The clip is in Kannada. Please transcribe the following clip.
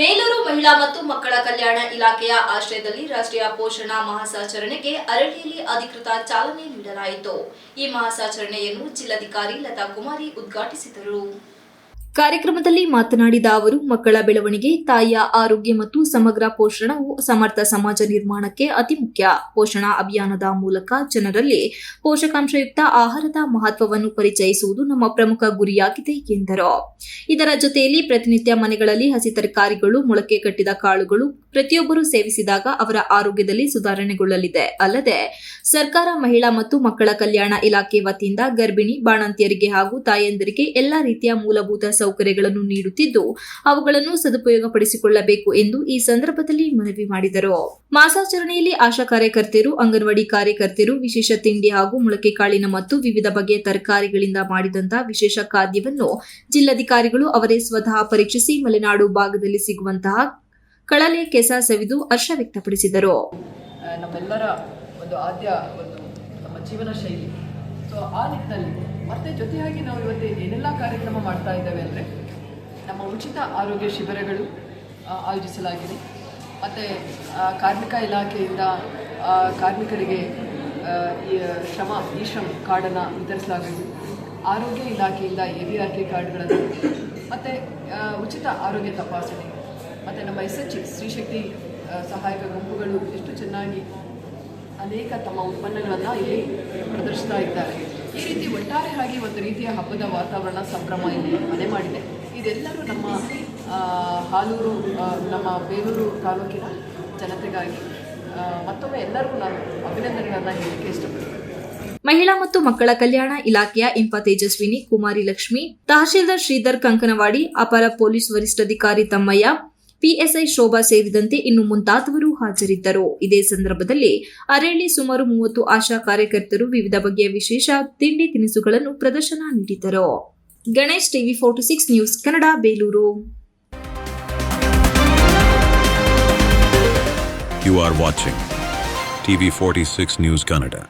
ಬೇಲೂರು ಮಹಿಳಾ ಮತ್ತು ಮಕ್ಕಳ ಕಲ್ಯಾಣ ಇಲಾಖೆಯ ಆಶ್ರಯದಲ್ಲಿ ರಾಷ್ಟ್ರೀಯ ಪೋಷಣಾ ಮಹಾಸಾಚರಣೆಗೆ ಅರಳಿಯಲ್ಲಿ ಅಧಿಕೃತ ಚಾಲನೆ ನೀಡಲಾಯಿತು. ಈ ಮಹಾಸಾಚರಣೆಯನ್ನು ಜಿಲ್ಲಾಧಿಕಾರಿ ಲತಾ ಕುಮಾರಿ ಉದ್ಘಾಟಿಸಿದರು. ಕಾರ್ಯಕ್ರಮದಲ್ಲಿ ಮಾತನಾಡಿದ ಅವರು, ಮಕ್ಕಳ ಬೆಳವಣಿಗೆ, ತಾಯಿಯ ಆರೋಗ್ಯ ಮತ್ತು ಸಮಗ್ರ ಪೋಷಣವು ಸಮರ್ಥ ಸಮಾಜ ನಿರ್ಮಾಣಕ್ಕೆ ಅತಿ ಮುಖ್ಯ. ಪೋಷಣಾ ಅಭಿಯಾನದ ಮೂಲಕ ಜನರಲ್ಲಿ ಪೋಷಕಾಂಶಯುಕ್ತ ಆಹಾರದ ಮಹತ್ವವನ್ನು ಪರಿಚಯಿಸುವುದು ನಮ್ಮ ಪ್ರಮುಖ ಗುರಿಯಾಗಿದೆ ಎಂದರು. ಇದರ ಜೊತೆಯಲ್ಲಿ ಪ್ರತಿನಿತ್ಯ ಮನೆಗಳಲ್ಲಿ ಹಸಿ ತರಕಾರಿಗಳು, ಮೊಳಕೆ ಕಟ್ಟಿದ ಕಾಳುಗಳು ಪ್ರತಿಯೊಬ್ಬರು ಸೇವಿಸಿದಾಗ ಅವರ ಆರೋಗ್ಯದಲ್ಲಿ ಸುಧಾರಣೆಗೊಳ್ಳಲಿದೆ. ಅಲ್ಲದೆ, ಸರ್ಕಾರ, ಮಹಿಳಾ ಮತ್ತು ಮಕ್ಕಳ ಕಲ್ಯಾಣ ಇಲಾಖೆ ವತಿಯಿಂದ ಗರ್ಭಿಣಿ, ಬಾಣಂತಿಯರಿಗೆ ಹಾಗೂ ತಾಯಂದಿರಿಗೆ ಎಲ್ಲಾ ರೀತಿಯ ಮೂಲಭೂತ ಸೌಕರ್ಯಗಳನ್ನು ನೀಡುತ್ತಿದ್ದು ಅವುಗಳನ್ನು ಸದುಪಯೋಗಪಡಿಸಿಕೊಳ್ಳಬೇಕು ಎಂದು ಈ ಸಂದರ್ಭದಲ್ಲಿ ಮನವಿ ಮಾಡಿದರು. ಮಾಸಾಚರಣೆಯಲ್ಲಿ ಆಶಾ ಕಾರ್ಯಕರ್ತೆಯರು, ಅಂಗನವಾಡಿ ಕಾರ್ಯಕರ್ತೆಯರು, ವಿಶೇಷ ತಿಂಡಿ ಹಾಗೂ ಮೊಳಕೆ ಕಾಳಿನ ಮತ್ತು ವಿವಿಧ ಬಗೆಯ ತರಕಾರಿಗಳಿಂದ ಮಾಡಿದಂತಹ ವಿಶೇಷ ಖಾದ್ಯವನ್ನು ಜಿಲ್ಲಾಧಿಕಾರಿಗಳು ಅವರೇ ಸ್ವತಃ ಪರೀಕ್ಷಿಸಿ ಮಲೆನಾಡು ಭಾಗದಲ್ಲಿ ಸಿಗುವಂತಹ ಕಳಲೆ ಕೆಸ ಸವಿದು ಹರ್ಷ ವ್ಯಕ್ತಪಡಿಸಿದರು. ನಮ್ಮೆಲ್ಲರ ಒಂದು ಆದ್ಯ ಒಂದು ನಮ್ಮ ಜೀವನ ಶೈಲಿ. ಸೊ ಆ ನಿಟ್ಟಿನಲ್ಲಿ ಮತ್ತೆ ಜೊತೆಯಾಗಿ ನಾವು ಇವತ್ತು ಏನೆಲ್ಲ ಕಾರ್ಯಕ್ರಮ ಮಾಡ್ತಾ ಇದ್ದೇವೆ ಅಂದರೆ ನಮ್ಮ ಉಚಿತ ಆರೋಗ್ಯ ಶಿಬಿರಗಳು ಆಯೋಜಿಸಲಾಗಿದೆ. ಮತ್ತು ಕಾರ್ಮಿಕ ಇಲಾಖೆಯಿಂದ ಕಾರ್ಮಿಕರಿಗೆ ಈ ಶ್ರಮ ಈ ಶ್ರಮ ಕಾರ್ಡನ್ನು ವಿತರಿಸಲಾಗಿದೆ ಆರೋಗ್ಯ ಇಲಾಖೆಯಿಂದ ಎ ವಿ ಆರ್ ಕೆ ಕಾರ್ಡ್ಗಳನ್ನು, ಮತ್ತು ಉಚಿತ ಆರೋಗ್ಯ ತಪಾಸಣೆ, ಮತ್ತು ನಮ್ಮ ಎಸ್ ಎಚ್ ಸ್ತ್ರೀಶಕ್ತಿ ಸಹಾಯಕ ಗುಂಪುಗಳು ಎಷ್ಟು ಚೆನ್ನಾಗಿ ಅನೇಕ ತಮ್ಮ ಉತ್ಪನ್ನಗಳನ್ನು ಇಲ್ಲಿ ಪ್ರದರ್ಶಿಸ್ತಾ ಇದ್ದಾರೆ. ಈ ರೀತಿ ಒಟ್ಟಾರೆಯಾಗಿ ಒಂದು ರೀತಿಯ ಹಬ್ಬದ ವಾತಾವರಣ, ಸಂಭ್ರಮ ಇಲ್ಲಿ ಮನೆ ಮಾಡಿದೆ. ಇದೆಲ್ಲರೂ ನಮ್ಮ ಹಾಲೂರು ನಮ್ಮ ಬೇಲೂರು ತಾಲೂಕಿನ ಜನತೆಗಾಗಿ ಮತ್ತೊಮ್ಮೆ ಎಲ್ಲರಿಗೂ ನಾನು ಅಭಿನಂದನೆಗಳನ್ನು ಹೇಳಲಿಕ್ಕೆ ಇಷ್ಟಪಡ್ತೀನಿ. ಮಹಿಳಾ ಮತ್ತು ಮಕ್ಕಳ ಕಲ್ಯಾಣ ಇಲಾಖೆಯ ಇಂಪ ತೇಜಸ್ವಿನಿ, ಕುಮಾರಿ ಲಕ್ಷ್ಮಿ, ತಹಶೀಲ್ದಾರ್ ಶ್ರೀಧರ್ ಕಂಕನವಾಡಿ, ಅಪರ ಪೊಲೀಸ್ ವರಿಷ್ಠಾಧಿಕಾರಿ ತಮ್ಮಯ್ಯ ಪಿಎಸ್ಐ ಶೋಭಾ ಸೇರಿದಂತೆ ಇನ್ನು ಮುಂತಾದವರು ಹಾಜರಿದ್ದರು. ಇದೇ ಸಂದರ್ಭದಲ್ಲಿ ಅರಳಿ ಸುಮಾರು ಮೂವತ್ತು ಆಶಾ ಕಾರ್ಯಕರ್ತರು ವಿವಿಧ ಬಗೆಯ ವಿಶೇಷ ತಿಂಡಿ ತಿನಿಸುಗಳನ್ನು ಪ್ರದರ್ಶನ ನೀಡಿದರು. Ganesh TV forty six news Kannada, Belur. You are watching TV46 News Canada.